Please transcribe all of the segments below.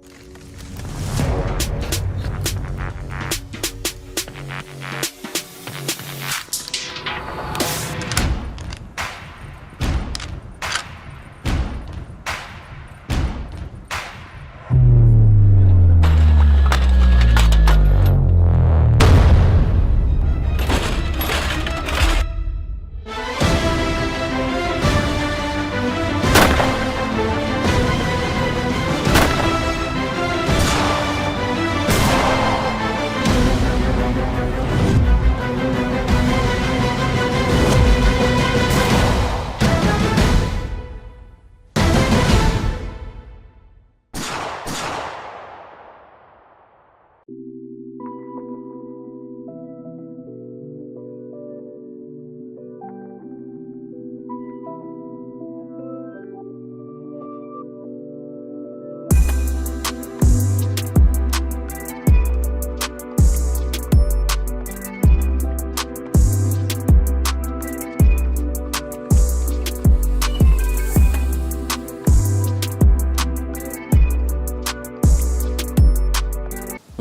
up.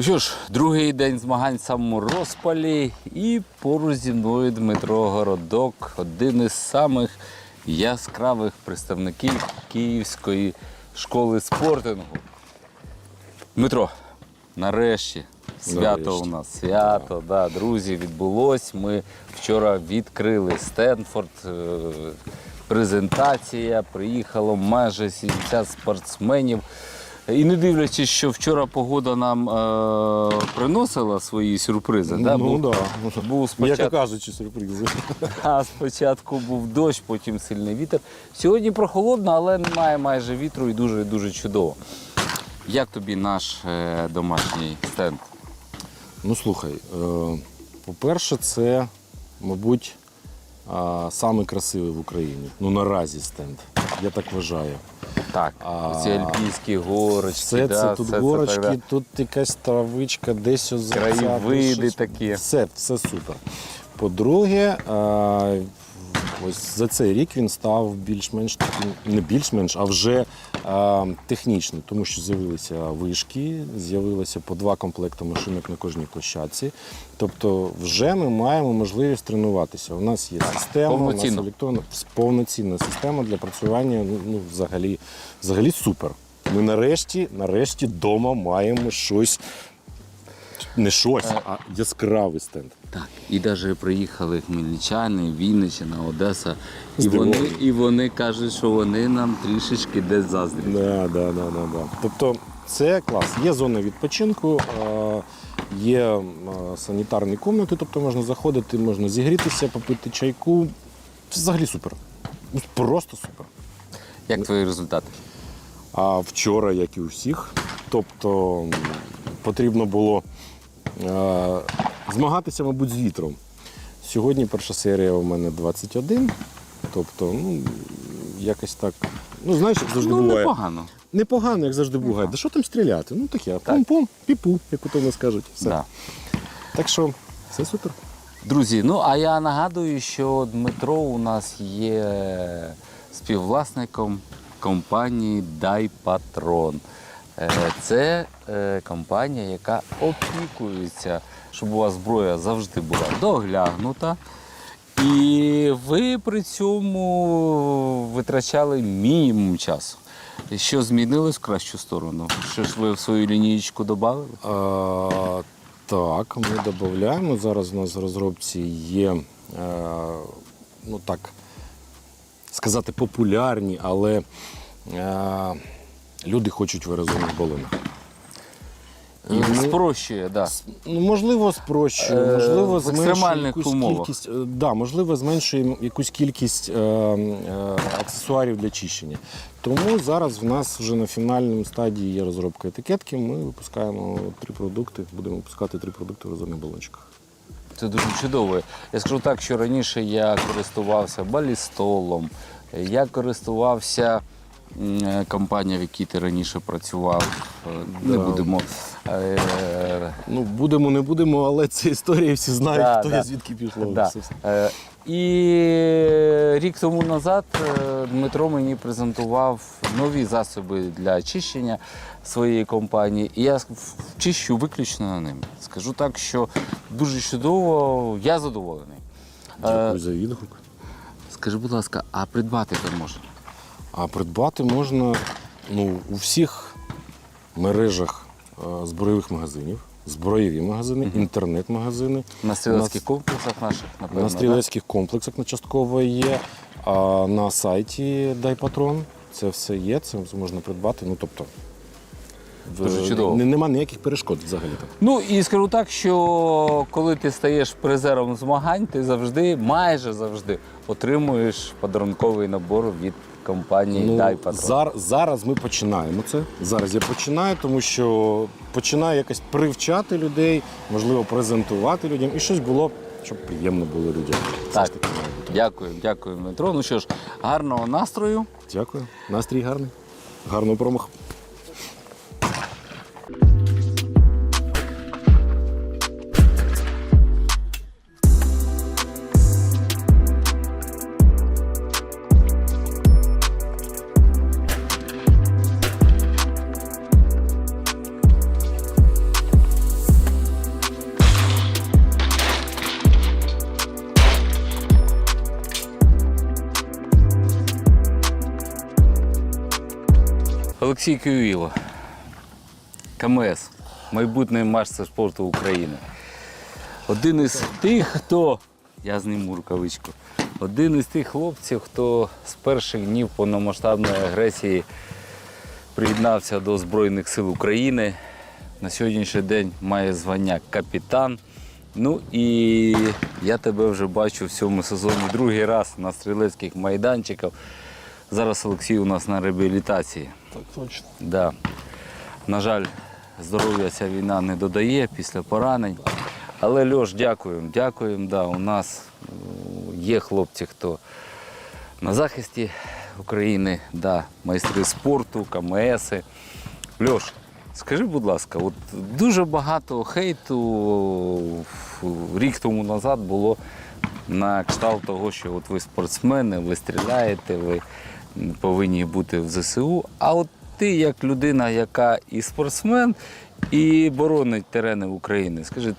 Ну що ж, другий день змагань в самому розпалі. І поруч зі мною Дмитро Городок, один із самих яскравих представників Київської школи спортингу. Дмитро, нарешті свято Нарешті. у нас. Свято, да, друзі, відбулось. Ми вчора відкрили Стенфорд. е, Презентація, приїхало майже 70 спортсменів. І не дивлячись, що вчора погода нам е, приносила свої сюрпризи. да? ну був, да. був спочатку, кажучи, сюрпризи. а спочатку був дощ, потім сильний вітер. Сьогодні прохолодно, але немає майже вітру і дуже дуже чудово. Як тобі наш е, домашній стенд? Ну слухай, е, по-перше, це, мабуть, а, самий красивий в Україні. Ну наразі стенд. Я так вважаю. Так, А, ці альпійські горочки, Все да, це тут все горочки, це тут якась травичка, десь озерця. Краєвиди щось. такі. Все, все супер. По-друге, а, ось за цей рік він став більш-менш таким, не більш-менш, а вже технічним, тому що з'явилися вишки, з'явилося по два комплекти машинок на кожній площадці. Тобто, вже ми маємо можливість тренуватися. У нас є система, у нас електронна повноцінна система для працювання. Ну, ну взагалі, взагалі супер. Ми нарешті, нарешті вдома маємо щось. Не щось, а яскравий стенд. Так, і навіть приїхали хмельничани, Вінниччина, Одеса. І Здивовані. вони, і вони кажуть, що вони нам трішечки десь заздрять. Да, да, да, да, да. Тобто це клас. Є зона відпочинку, е, є е, санітарні кімнати, тобто можна заходити, можна зігрітися, попити чайку. Взагалі супер. Просто супер. Як твої результати? А вчора, як і у всіх, тобто потрібно було змагатися, мабуть, з вітром. Сьогодні перша серія у мене 21. Тобто, ну, якось так. Ну, знаєш, як завжди ну, буває. непогано. Непогано, як завжди буває. Да що там стріляти? Ну таке, пум-пум, піпу, як у тому скажуть. Все. Да. Так що все супер. Друзі, ну а я нагадую, що Дмитро у нас є співвласником компанії Дай Патрон. Е, Це е, компанія, яка опікується, щоб у вас зброя завжди була доглянута. І ви при цьому витрачали мінімум часу. Що змінилось в кращу сторону? Що ж ви в свою лінієчку додали? А, так, ми додаємо. Зараз у нас в розробці є, е, ну так сказати, популярні, але е, люди хочуть в аерозольних балонах. І ми- Спрощує, так. Да. Ну, можливо, спрощує, Е, можливо, в зменшує екстремальних якусь умовах. кількість. е, Да, можливо, зменшує якусь кількість е, е, аксесуарів для чищення. Тому зараз в нас вже на фінальному стадії є розробка етикетки. Ми випускаємо три продукти, будемо випускати три продукти в розумних балончиках. Це дуже чудово. Я скажу так, що раніше я користувався балістолом, я користувався е, компанія, в якій ти раніше працював. Е, Не Да. будемо. е, Ну, будемо, не будемо, але це історія, всі знають, Да, хто да. я звідки пішло. Да. Е, І рік тому назад Дмитро мені презентував нові засоби для очищення своєї компанії. І я чищу виключно на ним. Скажу так, що дуже чудово, я задоволений. Дякую за відгук. Скажи, будь ласка, а придбати де можна? А придбати можна ну, у всіх мережах е, збройових магазинів, збройові магазини, інтернет-магазини. На стрілецьких комплексах наших, напевно. На стрілецьких комплексах на частково є, а на сайті Дай Патрон це все є, це можна придбати. Ну, тобто, Дуже чудово. Нема ніяких перешкод взагалі. так. Ну і скажу так, що коли ти стаєш призером змагань, ти завжди, майже завжди, отримуєш подарунковий набор від компанії Дай Патрон. Ну, зар, зараз ми починаємо це. Зараз я починаю, тому що починаю якось привчати людей, можливо, презентувати людям. І щось було, щоб приємно було людям. Так. таки. Дякую, дякую, Дмитро. Ну що ж, гарного настрою. Дякую. Настрій гарний. Гарного промаху. Олексій Кюїло, КМС, майбутній майстер спорту України. Один із тих, хто, я зніму рукавичку, один із тих хлопців, хто з перших днів повномасштабної агресії приєднався до Збройних сил України. На сьогоднішній день має звання капітан. Ну і я тебе вже бачу в цьому сезоні другий раз на стрілецьких майданчиках. Зараз Олексій у нас на реабілітації. Так точно. Да. На жаль, здоров'я ця війна не додає після поранень. Але Льош, дякуємо, дякуємо. Да, у нас е, є хлопці, хто на захисті України, да, майстри спорту, КМСи. Льош, скажи, будь ласка, от дуже багато хейту рік тому назад було на кшталт того, що от ви спортсмени, ви стріляєте, ви повинні бути в ЗСУ. А от ти, як людина, яка і спортсмен, і боронить терени України, скажи,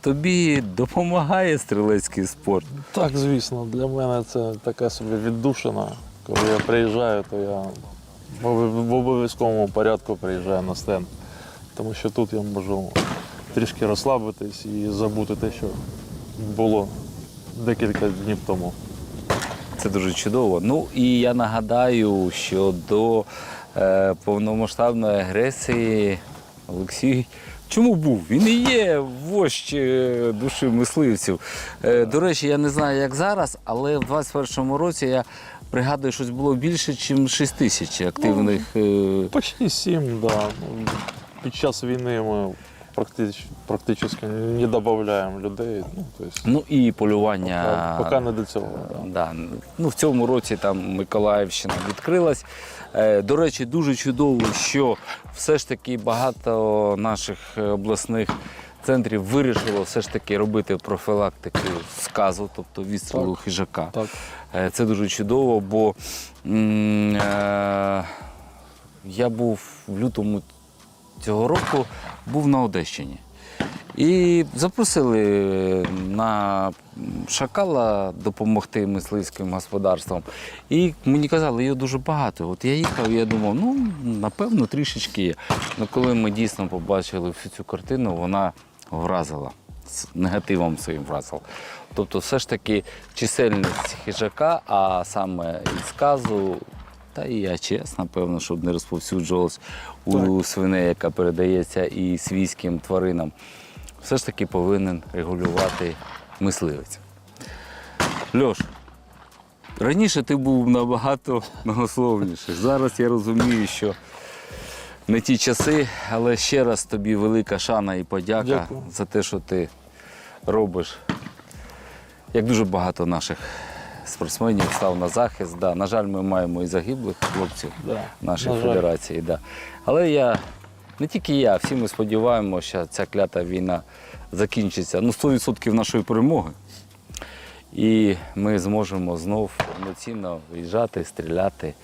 тобі допомагає стрілецький спорт? Так, звісно, для мене це така собі віддушина. Коли я приїжджаю, то я в обов'язковому порядку приїжджаю на стенд. Тому що тут я можу трішки розслабитись і забути те, що було декілька днів тому. Це дуже чудово. Ну і я нагадаю, що до е, повномасштабної агресії Олексій. Чому був? Він і є вождь е, душі мисливців. Е, до речі, я не знаю, як зараз, але в 21-му році я пригадую, щось було більше, ніж 6 тисяч активних. е, Почти сім, да. Ну, Під час війни ми практично, практично не додаємо людей. Ну, тобто, Ну і полювання. поки, не до цього. Да. Да. Ну, в цьому році там Миколаївщина відкрилась. Е, До речі, дуже чудово, що все ж таки багато наших е, обласних центрів вирішило все ж таки робити профілактику сказу, тобто відстрілу хижака. Так. Е, Це дуже чудово, бо м, е, я був в лютому цього року був на Одещині. І запросили на шакала допомогти мисливським господарствам. І мені казали, його дуже багато. От я їхав, і я думав, ну напевно, трішечки є. Ну коли ми дійсно побачили всю цю картину, вона вразила з негативом своїм вразила. Тобто, все ж таки чисельність хижака, а саме із сказу, та і АЧС, напевно, щоб не розповсюджувалось у свиней, яка передається і свійським тваринам, все ж таки повинен регулювати мисливець. Льош, раніше ти був набагато многословніший. Зараз я розумію, що не ті часи, але ще раз тобі велика шана і подяка Дякую. за те, що ти робиш. Як дуже багато наших спортсменів став на захист. Да. На жаль, ми маємо і загиблих хлопців Да, нашої на федерації. Да. Але я, не тільки я, всі ми сподіваємося, що ця клята війна закінчиться ну, 100% нашої перемоги. І ми зможемо знов повноцінно виїжджати, стріляти,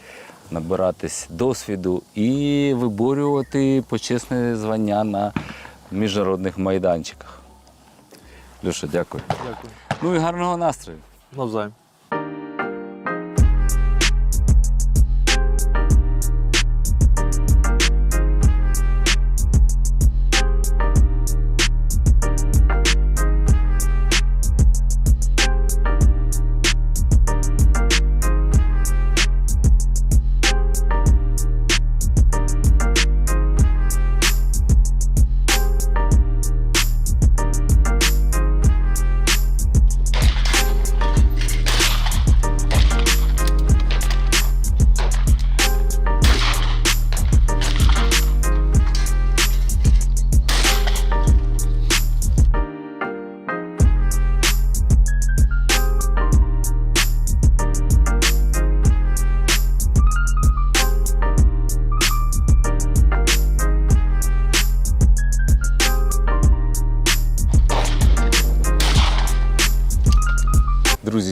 набиратись досвіду і виборювати почесне звання на міжнародних майданчиках. Люша, дякую. Дякую. Ну і гарного настрою. Навзаєм.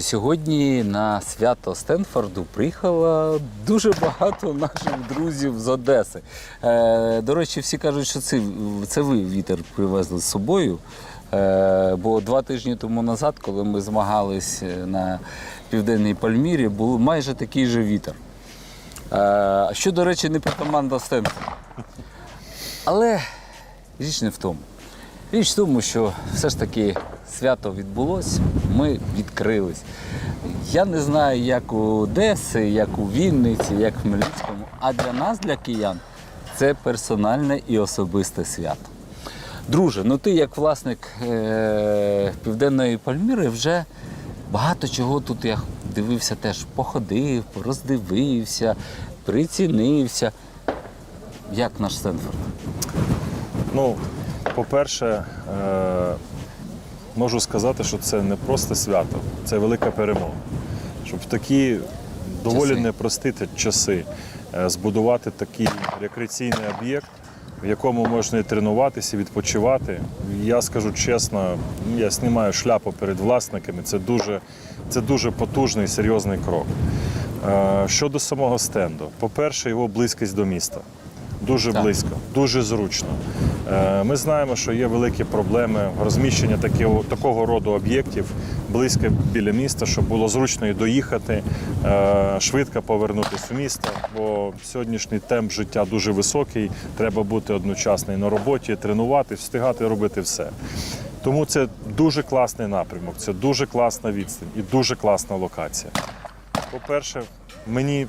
Сьогодні на свято Стенфорду приїхало дуже багато наших друзів з Одеси. Е, до речі, всі кажуть, що це, це ви вітер привезли з собою. Е, бо два тижні тому назад, коли ми змагались на південній Пальмірі, був майже такий же вітер. Е, що, до речі, не команда Стенфорду. Але річ не в тому. Річ в тому, що все ж таки свято відбулося, ми відкрились. Я не знаю, як у Одеси, як у Вінниці, як в Хмельницькому, а для нас, для киян, це персональне і особисте свято. Друже, ну ти як власник е- Південної Пальміри вже багато чого тут я дивився теж, походив, роздивився, прицінився. Як наш Стенфорд? Ну, по-перше, е, можу сказати, що це не просто свято, це велика перемога. Щоб в такі доволі Часи. непрості часи е, збудувати такий рекреаційний об'єкт, в якому можна і тренуватися, і відпочивати. Я скажу чесно, я знімаю шляпу перед власниками. Це дуже, це дуже потужний серйозний крок. Е, Щодо самого стенду, по-перше, його близькість до міста. Дуже Так. близько, дуже зручно. Е, Ми знаємо, що є великі проблеми розміщення такого, такого роду об'єктів близько біля міста, щоб було зручно і доїхати, е, швидко повернутися в місто, бо сьогоднішній темп життя дуже високий. Треба бути одночасно і на роботі, тренувати, встигати робити все. Тому це дуже класний напрямок, це дуже класна відстань і дуже класна локація. По-перше, мені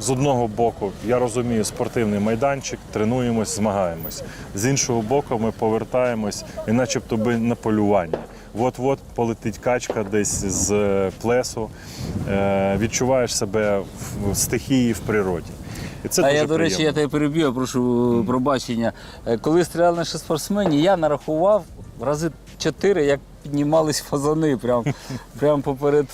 з одного боку, я розумію, спортивний майданчик, тренуємось, змагаємось. З іншого боку, ми повертаємось і начебто би на полювання. От-от полетить качка десь з е, плесу, е, відчуваєш себе в стихії в природі. І це а дуже я, до речі, я приємно. тебе переб'ю, прошу пробачення. Е, Коли стріляли наші спортсмени, я нарахував рази чотири, як піднімались фазани прямо прям поперед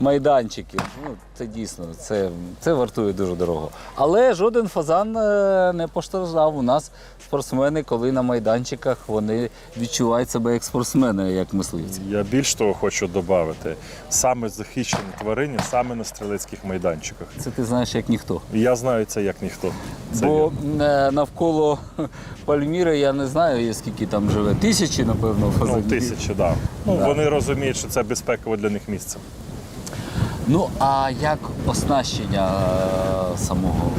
майданчиків. Ну, це дійсно, це, це вартує дуже дорого. Але жоден фазан е, не постраждав. У нас спортсмени, коли на майданчиках, вони відчувають себе як спортсмени, як мисливці. Я більш того хочу додати, саме захищені тварини, саме на стрілецьких майданчиках. Це ти знаєш як ніхто. Я знаю це як ніхто. Це Бо вірно. е, навколо Пальміри я не знаю, скільки там живе. Тисячі, напевно, Ну, фазанів. тисячі, да. Ну, Да. Вони розуміють, що це безпекове для них місце. Ну, а як оснащення е, самого?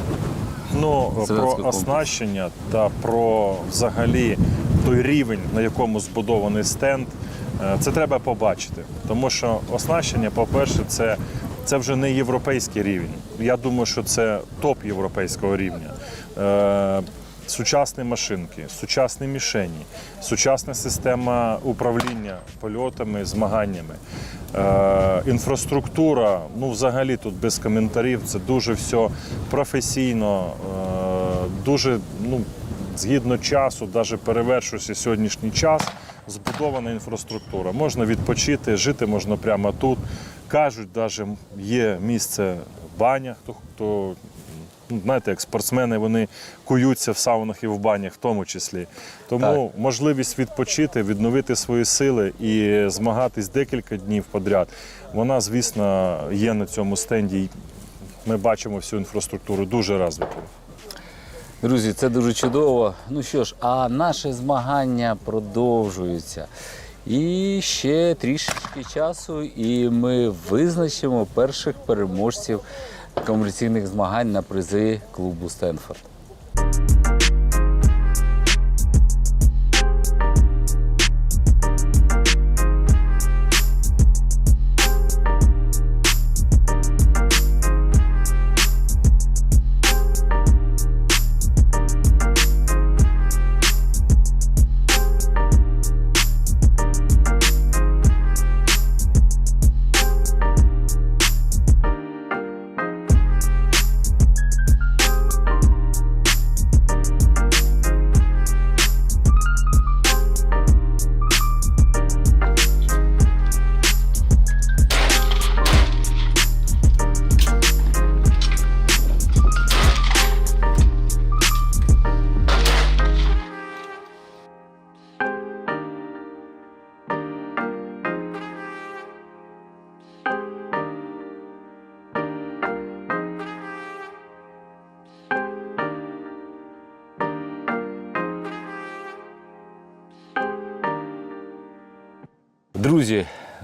Ну, про оснащення та про взагалі той рівень, на якому збудований стенд, е, це треба побачити. Тому що оснащення, по-перше, це, це вже не європейський рівень. Я думаю, що це топ європейського рівня. Е, Сучасні машинки, сучасні мішені, сучасна система управління польотами, змаганнями. Е, інфраструктура, ну взагалі тут без коментарів, це дуже все професійно, е, дуже ну, згідно часу, навіть перевершуючи сьогоднішній час, збудована інфраструктура. Можна відпочити, жити можна прямо тут. Кажуть, навіть є місце баня, хто, хто знаєте, як спортсмени вони куються в саунах і в банях в тому числі. Тому можливість відпочити, відновити свої сили і змагатись декілька днів подряд, вона, звісно, є на цьому стенді. Ми бачимо всю інфраструктуру дуже розвитою. Друзі, це дуже чудово. Ну що ж, а наше змагання продовжується. І ще трішечки часу, і ми визначимо перших переможців комерційних змагань на призи клубу Стенфорд.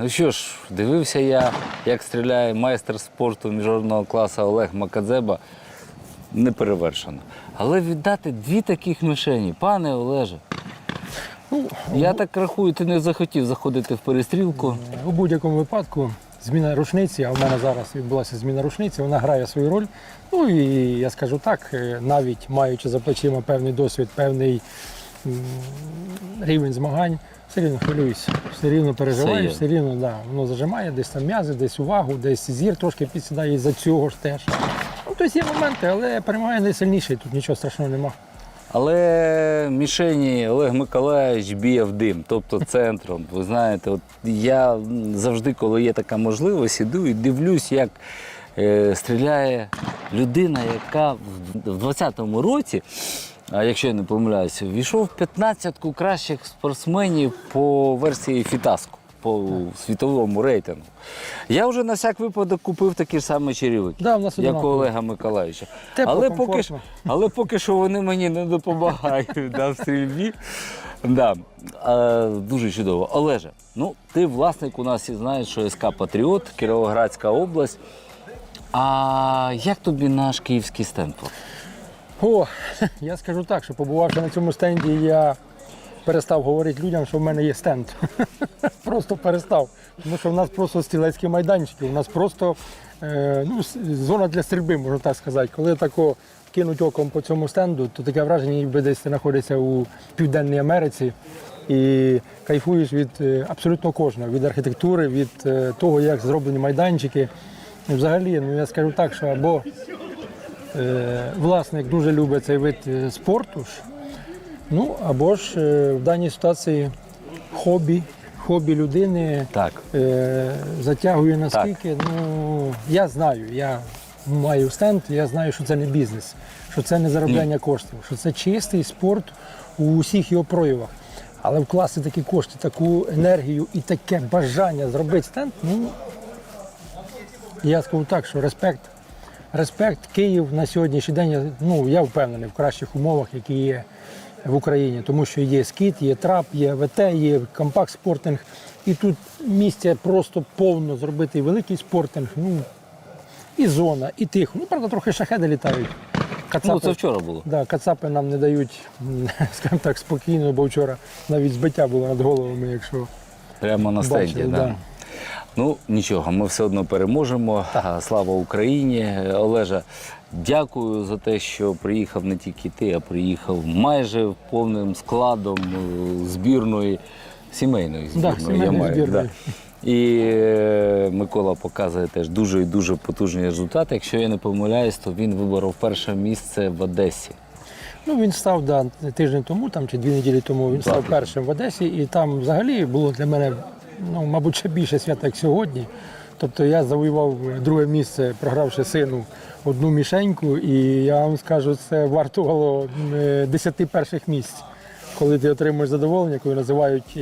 Ну що ж, дивився я, як стріляє майстер спорту міжнародного класу Олег Макадзеба. Неперевершено. Але віддати дві таких мішені, пане Олеже. Я так рахую, ти не захотів заходити в перестрілку. У будь-якому випадку зміна рушниці, а в мене зараз відбулася зміна рушниці, вона грає свою роль. Ну і я скажу так, е, навіть маючи за плечима певний досвід, певний рівень змагань, все рівно хвилююся, все рівно переживаю, все рівно да, воно зажимає, десь там м'язи, десь увагу, десь зір трошки підсідає і за цього ж теж. Ну, тобто є моменти, але перемагає найсильніший, тут нічого страшного нема. Але мішені Олег Миколаївич б'є в дим, тобто центром. Ви знаєте, от я завжди, коли є така можливість, іду і дивлюсь, як е, стріляє людина, яка в- в 20-му році, якщо я не помиляюся, війшов в 15-ку кращих спортсменів по версії Фітаску. По світовому рейтингу. Я вже на всяк випадок купив такі ж самі черевики, Да, як у. Олега Миколаївича. Тепло, Але поки, але поки що вони мені не допомагають да, в стрільбі. Да. Е, дуже чудово. Олеже, ну ти власник у нас і знаєш, що СК Патріот, Кіровоградська область. А як тобі наш київський Стенфорд? О, я скажу так, що побувавши на цьому стенді, я перестав говорити людям, що в мене є стенд. Просто перестав. Тому що в нас просто стрілецькі майданчики, у нас просто е, ну, зона для стрільби, можна так сказати. Коли тако кинуть оком по цьому стенду, то таке враження, ніби десь ти знаходишся у Південній Америці і кайфуєш від е, абсолютно кожного, від архітектури, від е, того, як зроблені майданчики. Взагалі, ну я скажу так, що або власник дуже любить цей вид е, спорту. Ну або ж е, в даній ситуації хобі, хобі людини Так. е, затягує наскільки. Ну я знаю, я маю стенд, я знаю, що це не бізнес, що це не заробляння коштів, що це чистий спорт у усіх його проявах. Але вкласти такі кошти, таку енергію і таке бажання зробити стенд, ну я скажу так, що респект. Респект Київ на сьогоднішній день, ну я впевнений в кращих умовах, які є в Україні, тому що є скіт, є трап, є ВТ, є компакт спортинг. І тут місця просто повно зробити і великий спортинг, ну і зона, і тихо. Ну, правда, трохи шахеди літають. Кацапи, Ну, це вчора було. Да, кацапи нам не дають, скажімо так, спокійно, бо вчора навіть збиття було над головами, якщо Прямо на стенді. Бачили, да. Ну нічого, ми все одно переможемо. А, Слава Україні. Олежа, дякую за те, що приїхав не тільки ти, а приїхав майже повним складом е, збірної сімейної Да, збірної. я маю, збірної. Да. І е, Микола показує теж дуже і дуже потужні результати. Якщо я не помиляюсь, то він виборов перше місце в Одесі. Ну, він став да, тиждень тому там, чи дві неділі тому він став першим в Одесі, і там взагалі було для мене, ну, мабуть, ще більше свята, як сьогодні. Тобто я завоював друге місце, програвши сину одну мішеньку, і я вам скажу, це вартувало е, 10 перших місць. Коли ти отримуєш задоволення, коли називають е,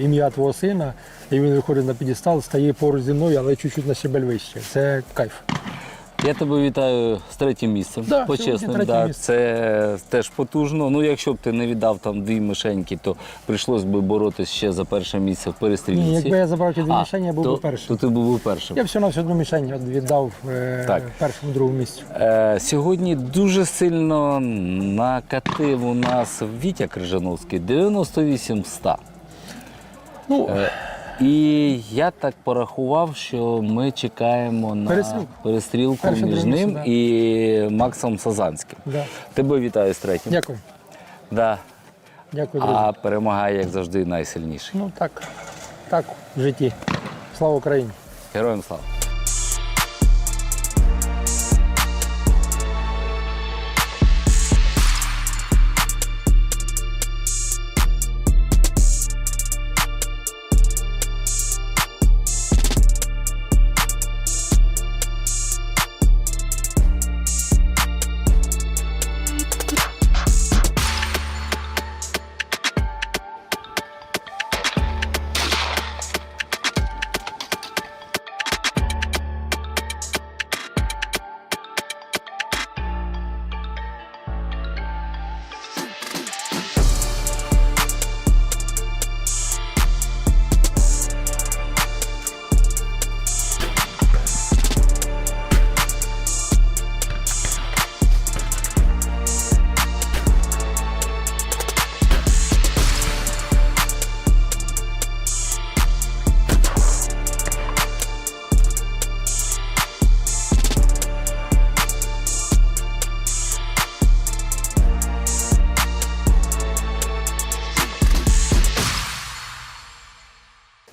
ім'я твого сина, і він виходить на підістал, стає поруч зі мною, але чуть-чуть на щебель вище. Це кайф. Я тебе вітаю з третім місцем. Да, почесним. Да, місце. це теж потужно. Ну, якщо б ти не віддав там дві мишеньки, то прийшлось би боротись ще за перше місце в перестрілці. Ні, якби я забрав ті дві А, мішені, я був то, би першим. То ти був би першим. Я всього на одну мішень віддав е, Так. першому другому місцю. Е, сьогодні дуже сильно накатив у нас Вітя Крижановський 98 100. Ну, Е, І я так порахував, що ми чекаємо на Перестрілку. перестрілку між друге ним да. і Максом Сазанським. да. Тебе вітаю з третім. Дякую. Да. Дякую, друзі. А перемагає, як завжди, найсильніший. Ну так, так в житті. Слава Україні! Героям слава!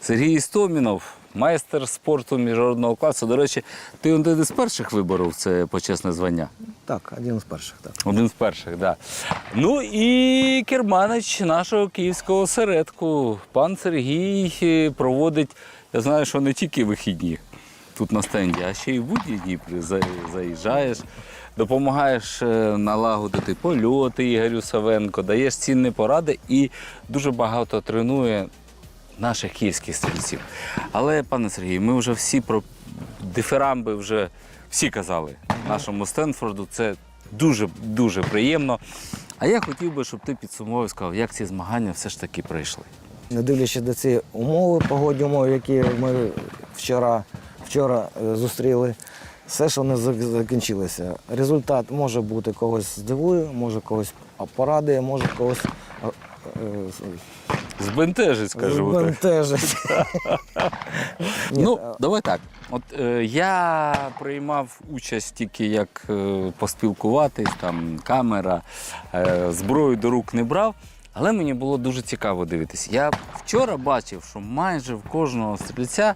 Сергій Істомінов, майстер спорту міжнародного класу. До речі, ти один із перших виборов це почесне звання. Так, один з перших, так. Один з перших, так. Да. Ну і керманич нашого київського осередку. Пан Сергій е, проводить, я знаю, що не тільки вихідні тут на стенді, а ще й в будні дні заїжджаєш, допомагаєш е, налагодити польоти Ігорю Савенко, даєш цінні поради і дуже багато тренує наших київських стрільців. Але, пане Сергію, ми вже всі про дифирамби вже всі казали нашому Стенфорду. Це дуже дуже приємно. А я хотів би, щоб ти підсумовував і сказав, як ці змагання все ж таки пройшли. Не дивлячись до цієї умови, погодні умови, які ми вчора, вчора е, зустріли, все ж вони зак- закінчилися. Результат може бути когось здивує, може когось порадує, може когось е, е, Збентежить, скажу. так. збентежить. Ну, давай так. От е, я приймав участь тільки як е, поспілкуватись, там камера, е, зброю до рук не брав. Але мені було дуже цікаво дивитися. Я вчора бачив, що майже в кожного стрільця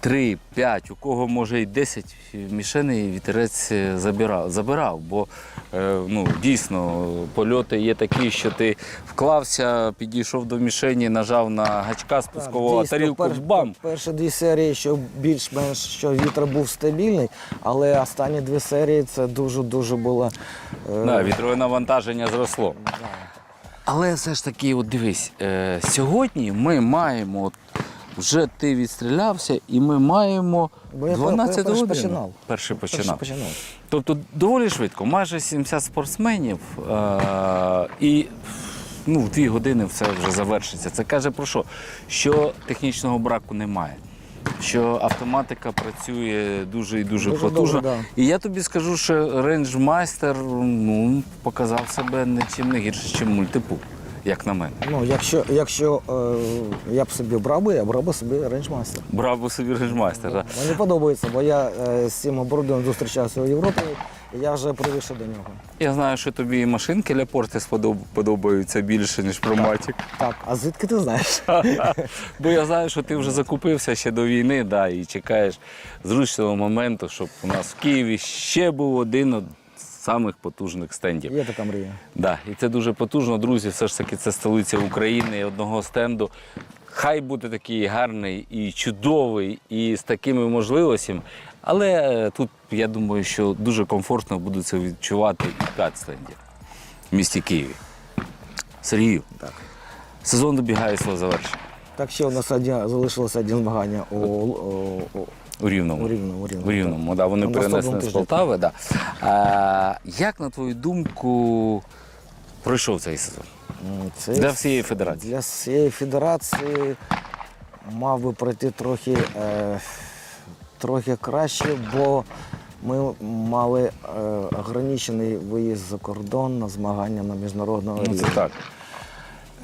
3, 5, у кого може й 10 мішеней вітерець е, забирав, забирав. Бо е, ну, дійсно польоти є такі, що ти вклався, підійшов до мішені, нажав на гачка спускового, а Дійсно, тарілку пер- бам! Перші дві серії, що більш-менш що вітер був стабільний, але останні дві серії це дуже-дуже було. е, Да, вітрове навантаження зросло. Але все ж таки, от дивись, сьогодні ми маємо, от, вже ти відстрілявся, і ми маємо Бо я 12 перший годин. починав. Перший перший починав. Тобто доволі швидко, майже 70 спортсменів, е, і ну, в дві години все вже завершиться. Це каже про що? Що технічного браку немає. Що автоматика працює дуже і дуже, Дуже потужно. добре, І я тобі скажу, що рейнджмайстер ну, показав себе нічим не гірше, ніж мультипул, як на мене. Ну, якщо, якщо е, я б собі брав би, я брав би собі рейнджмастер. Брав би собі рейнджмайстер. да. Мені подобається, бо я е, з цим оборудованням зустрічався у Європі, і я вже привише до нього. Я знаю, що тобі і машинки для порти подобаються більше, ніж проматік. Так, а звідки ти знаєш? Бо я знаю, що ти вже закупився ще до війни, да, і чекаєш зручного моменту, щоб у нас в Києві ще був один самих потужних стендів. Є така мрія. Да, і це дуже потужно, друзі. Все ж таки, це столиця України і одного стенду. хай буде такий гарний і чудовий, і з такими можливостями. Але е, тут я думаю, що дуже комфортно буде це відчувати і в Кацленді, в місті Києві. Сергію, Так. сезон добігає свого завершення Так ще у нас залишилося один змагання у, у, у, у Рівному. у Рівному. У Рівному, В Рівному, да, вони перенесені з. Полтави. Да. А, як, на твою думку, пройшов цей сезон? Це Для всієї федерації. Для всієї федерації мав би пройти трохи, е, трохи краще, бо ми мали е, ограничений виїзд за кордон на змагання на міжнародному Ну, це так.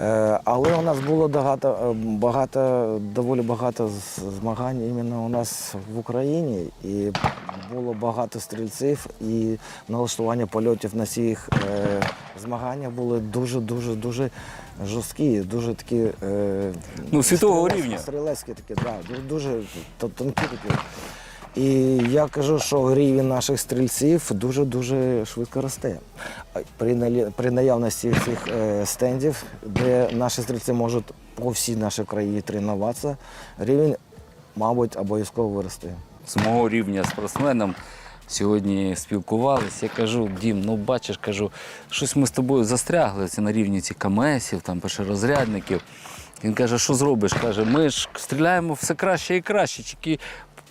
Е, Але у нас було багато, е, багато, доволі багато змагань іменно у нас в Україні. І було багато стрільців, і налаштування польотів на цих е, змаганнях були дуже-дуже дуже жорсткі, дуже такі. Ну, світового рівня. Стрілецькі такі, да, ду- дуже тонкі такі. І я кажу, що рівень наших стрільців дуже-дуже швидко росте. При, наявності цих е, стендів, де наші стрільці можуть по всій нашій країні тренуватися, рівень, мабуть, обов'язково виросте. з мого рівня спортсменом сьогодні спілкувалися. Я кажу, Дім, ну бачиш, кажу, щось ми з тобою застрягли це на рівні цих КМСів, там першорозрядників. Він каже, що зробиш? Каже, ми ж стріляємо все краще і краще, тільки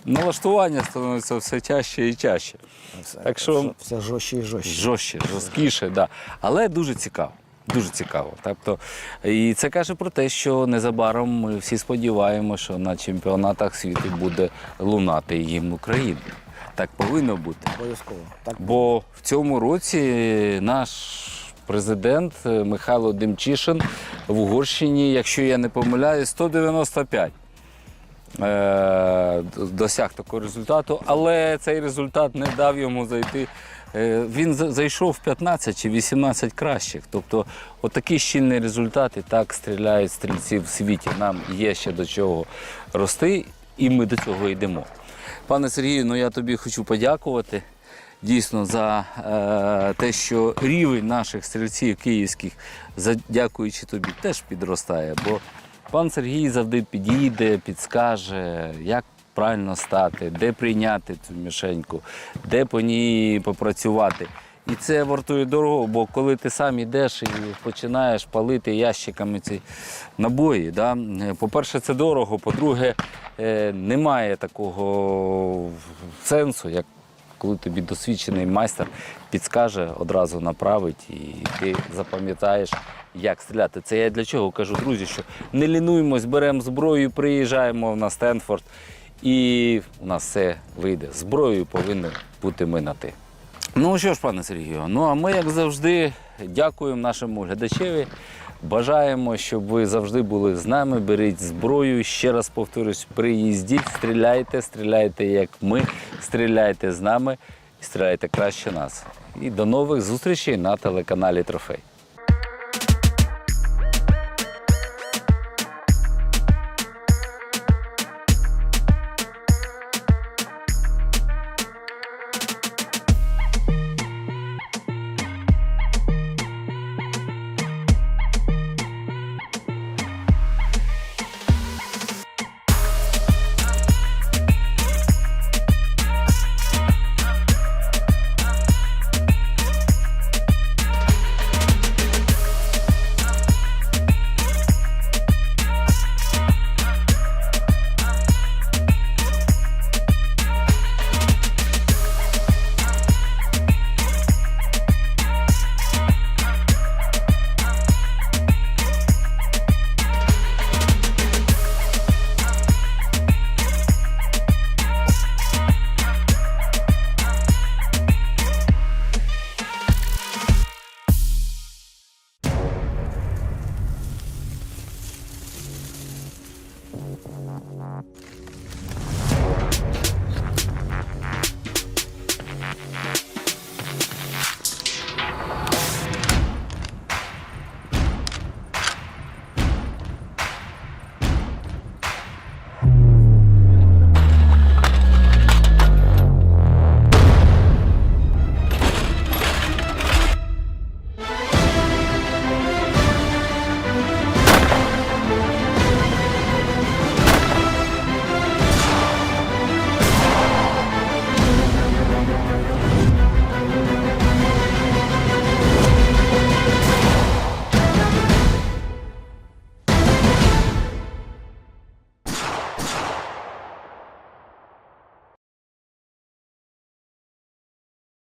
налаштування становиться все тяжче і тяжче. Все, Так що- все, все жорстче і жорстче. Жорстче, жорсткіше, да. але дуже цікаво. Дуже цікаво. Тобто, і це каже про те, що незабаром ми всі сподіваємося, що на чемпіонатах світу буде лунати гімн України. Так повинно бути. Обов'язково. Так, Бо в цьому році наш президент е, Михайло Демчишин в Угорщині, якщо я не помиляюсь, 195 е, досяг такого результату, але цей результат не дав йому зайти. Е, Він зайшов в 15 чи 18 кращих. Тобто, отакий щільний результат так стріляють стрільці в світі. Нам є ще до чого рости, і ми до цього йдемо. Пане Сергію, ну я тобі хочу подякувати дійсно за е, те, що рівень наших стрільців київських, дякуючи тобі, теж підростає. Бо пан Сергій завжди підійде, підскаже, як правильно стати, де прийняти цю мішеньку, де по ній попрацювати. І це вартує дорого, бо коли ти сам йдеш і починаєш палити ящиками ці набої, да? по-перше, це дорого, по-друге, е, немає такого сенсу, як коли тобі досвідчений майстер підскаже, одразу направить, і ти запам'ятаєш, як стріляти. Це я для чого кажу, друзі, що не лінуємось, беремо зброю, приїжджаємо на Стенфорд, і у нас все вийде. Зброєю повинні бути ми на ти. Ну що ж, пане Сергію, ну а ми, як завжди, дякуємо нашому глядачеві. Бажаємо, щоб ви завжди були з нами. Беріть зброю. Ще раз повторюсь, приїздіть, стріляйте, стріляйте, як ми, стріляйте з нами і стріляйте краще нас. І до нових зустрічей на телеканалі Трофей.